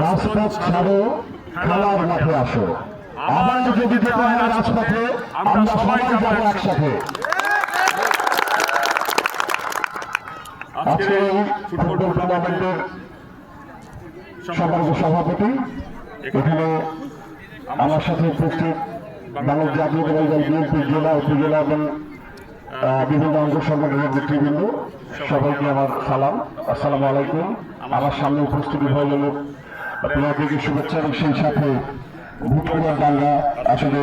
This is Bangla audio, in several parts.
রাজপথ ছাড়ো, খেলার মাঠে আসো। আবার যদি যেতে হয় রাজপথে, আমরা সবাই যাব একসাথে। আজকে ফুটবল টুর্নামেন্টের সভাপতি, এখানে আমার সাথে উপস্থিত বাংলাদেশ জাতীয় দল বিএনপি জেলা, উপজেলা এবং বিভিন্ন অঙ্গ সংগঠনের নেতৃবৃন্দ সবাইকে আমার সালাম। আসসালামু আলাইকুম। আমার সামনে উপস্থিত হয়ে গেল আপনাদেরকে শুভেচ্ছা এবং সেই সাথে ভূতকুমার ডাঙ্গা আসলে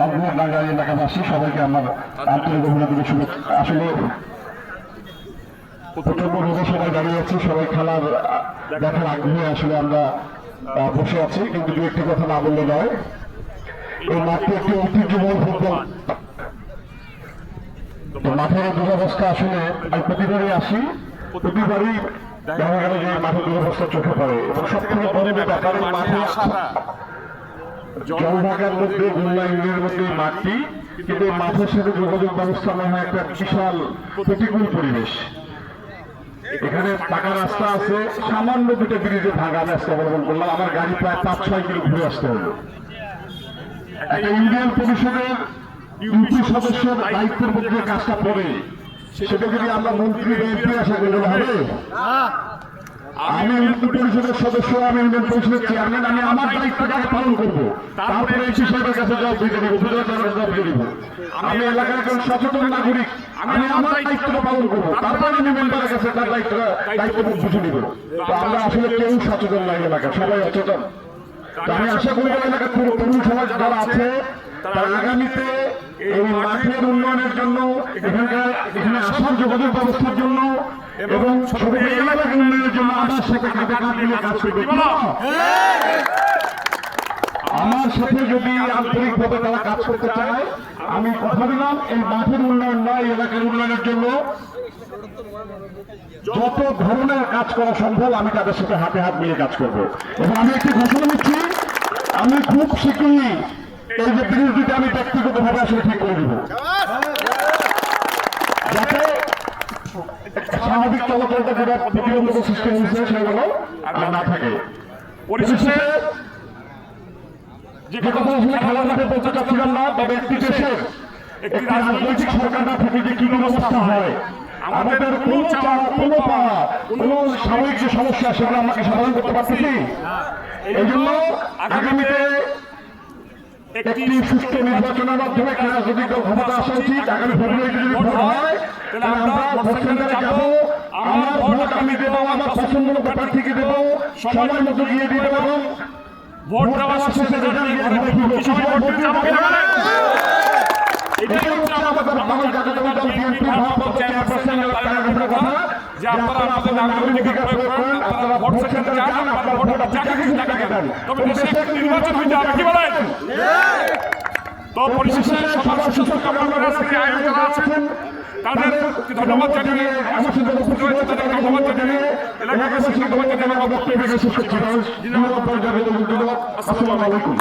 লাভগুমার ডাঙ্গা এলাকাবাসী, সবাইকে আমার আন্তরিক অভিনন্দন শুভেচ্ছা। আসলে প্রচণ্ড রোদে সবাই দাঁড়িয়ে আছি, সবাই খেলার দেখার আগ্রহে আসলে আমরা বসে আছি, কিন্তু দু একটি কথা না বললে নয়। এই মাঠটি একটি ঐতিহ্যময় ফুটবল মাঠের দুরবস্থা আসলে আমি প্রতিবারই আসি প্রতিবারই দেখা গেল যে মাঠের দুরবস্থা চোখে পড়ে। এবং সব থেকে বড় ব্যাপার এই মাঠে জলঢাকার মধ্যে গুল্লা ইউনিয়নের মধ্যে মাঠটি কিন্তু মাঠের সাথে যোগাযোগ ব্যবস্থা না হয় একটা বিশাল প্রতিকূল পরিবেশ। এখানে পাকা রাস্তা আছে সামান্য দুটো ব্রিজে ভাঙা আজকে অবলম্বন করলাম। আমার গাড়ি প্রায় পাঁচ ছয় কিলো ঘুরে আসতে হলো। একটা ইউনিয়ন পরিষদের ইউপি সদস্যের দায়িত্বের মধ্যে কাজটা পড়ে। সেটা যদি আমরা মন্ত্রী এমপি আশা করলে হবে? আমি ইউনিয়ন পরিষদের সদস্য আমি ইউনিয়ন পরিষদের চেয়ারম্যান আমি আমার দায়িত্বটাকে পালন করব। তারপরে এসি সাহেবের কাছে জবাব দিতে দিব উপজেলা জবাব দিয়ে দিব। আমি এলাকার একজন সচেতন নাগরিক আমি আমার দায়িত্বটা পালন করব। তারপরে আমি মেম্বারের কাছে তার দায়িত্বটা দায়িত্ব বুঝে নিব। তো আমরা আসলে কেউ সচেতন নাই এলাকা সবাই অচেতন। আমি আশা করি এলাকার পুরো তরুণ সমাজ যারা আছে তারা আগামীতে এই মাঠের উন্নয়নের জন্য এখানকার এখানে আসার যোগাযোগ ব্যবস্থার জন্য এবং সবাই এলাকার উন্নয়নের জন্য আমার সাথে কাঁধে কাঁধ মিলে কাজ করবে। কি আমার সাথে যদি আন্তরিকভাবে তারা কাজ করতে চায় আমি কথা দিলাম এই মাঠের উন্নয়ন নয় এই এলাকার উন্নয়নের জন্য। যত ধরনের কাজ করা সম্ভব আমি তাদের সাথে হাতে হাত মিলিয়ে কাজ করব। এবং আমি একটি ঘোষণা দিচ্ছি আমি খুব শীঘ্রই এই যে ব্রিজ দুটি আমি ব্যক্তিগতভাবে আসলে ঠিক করে দিব। যাতে স্বাভাবিক চলাচলটা যেটা প্রতিবন্ধক সৃষ্টি হয়েছে সেগুলো আর না থাকে। পরিশেষে যে কথা আসলে খেলার মাঠে বলতে চাচ্ছিলাম না তবে একটি দেশের একটি রাজনৈতিক সরকার না থেকে যে কি অবস্থা হয় আমাদের কোন চাওয়া কোন পাওয়া কোন সাময়িক যে সমস্যা সেগুলো আমাকে সমাধান করতে পারতেছি? এই জন্য আগামীতে একটি সুস্থ নির্বাচনের মাধ্যমে রাজনৈতিক দল ক্ষমতা আসা উচিত আগামী ফেব্রুয়ারিতে যদি ভোট হয় তাহলে আমরা ভোট সেন্টারে যাব আমার ভোট আমি দেবো আমার পছন্দ মতো প্রার্থীকে দেবো সময় মতো গিয়ে দিয়ে দেবো ভোট দেওয়ার শেষে? এটাই হচ্ছে আমাদের বাংলাদেশ জাতীয়তাবাদী দল বিএনপির ভারপ্রাপ্ত চেয়ারপারসন কথা যে আপনারা আপনাদের নাগরিক অধিকার প্রয়োগ করেন, আপনারা ভোট সেন্টারে যান, যাকে খুশি তাকে দেন। তবে দেশে একটি নির্বাচন হইতে হবে, কি বলেন? তো পরিশেষে সবার সুস্থ কামনা করে আজকে আয়োজন যারা আছেন, তাদেরকে ধন্যবাদ জানিয়ে আমার সাথে উপস্থিত হয়েছে তাদেরকে ধন্যবাদ জানিয়ে এলাকাবাসী ধন্যবাদ জানিয়ে আমার বক্তব্য শেষ করছি। আসসালামু আলাইকুম